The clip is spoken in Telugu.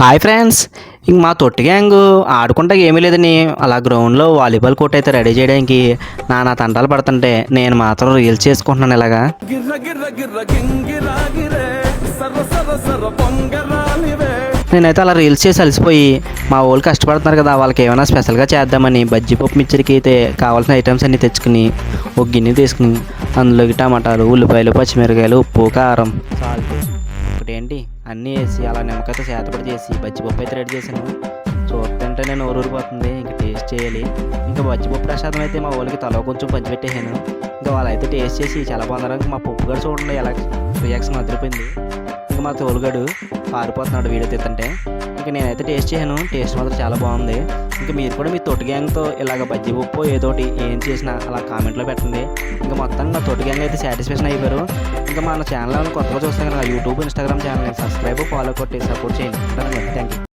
హాయ్ ఫ్రెండ్స్ ఇంక మా తొట్టి గ్యాంగ్ ఆడుకుంటా ఏమీ లేదని అలా గ్రౌండ్లో వాలీబాల్ కోర్ట్ అయితే రెడీ చేయడానికి నానా తంటాలు పడుతుంటే నేను మాత్రం రీల్స్ చేసుకుంటున్నాను ఇలాగా. నేనైతే అలా రీల్స్ చేసి అలసిపోయి మా వాళ్ళు కష్టపడుతున్నారు కదా వాళ్ళకి ఏమైనా స్పెషల్గా చేద్దామని బజ్జీ పప్పు మిక్చర్కి అయితే కావాల్సిన ఐటమ్స్ అన్నీ తెచ్చుకుని ఒక గిన్నె తీసుకుని అందులోకి టమాటాలు ఉల్లిపాయలు పచ్చిమిరకాయలు ఉప్పు కారం. ఒకటేంటి అన్నీ వేసి అలా నిమ్మకాయతో చేతపడి చేసి బజ్జీ అయితే రెడీ చేశాను. చూస్తుంటే నేను ఊరూరిపోతుంది. ఇంకా టేస్ట్ చేయాలి. ఇంకా బజ్జిపప్పు ప్రసాదం అయితే మా వాళ్ళకి తల కొంచెం పంచిపెట్టేసాను ఇంకా వాళ్ళైతే టేస్ట్ చేసి చాలా బాగున్నారు. మా పప్పు గారు చూడండి ఎలా రియాక్షన్ అదిరిపోయింది. ఇంకా మా తోలుగాడు పారిపోతున్నాడు వీడియో తీస్తుంటే. ఇంకా నేనైతే టేస్ట్ చేశాను. టేస్ట్ మాత్రం చాలా బాగుంది. ఇంకా మీరు కూడా మీ తోటి గ్యాంగ్తో ఇలాగ బజ్జీ ఉప్పు ఏదోటి ఏం చేసినా అలా కామెంట్లో పెట్టండి. ఇంకా మొత్తం నా తోటి గ్యాంగ్ అయితే సాటిస్ఫాక్షన్ అయిపోయారు. ఇంకా మన ఛానల్ కొత్తగా చూస్తే కనుక YouTube Instagram channel subscribe follow కొట్టి సపోర్ట్ చేయండి. Thank you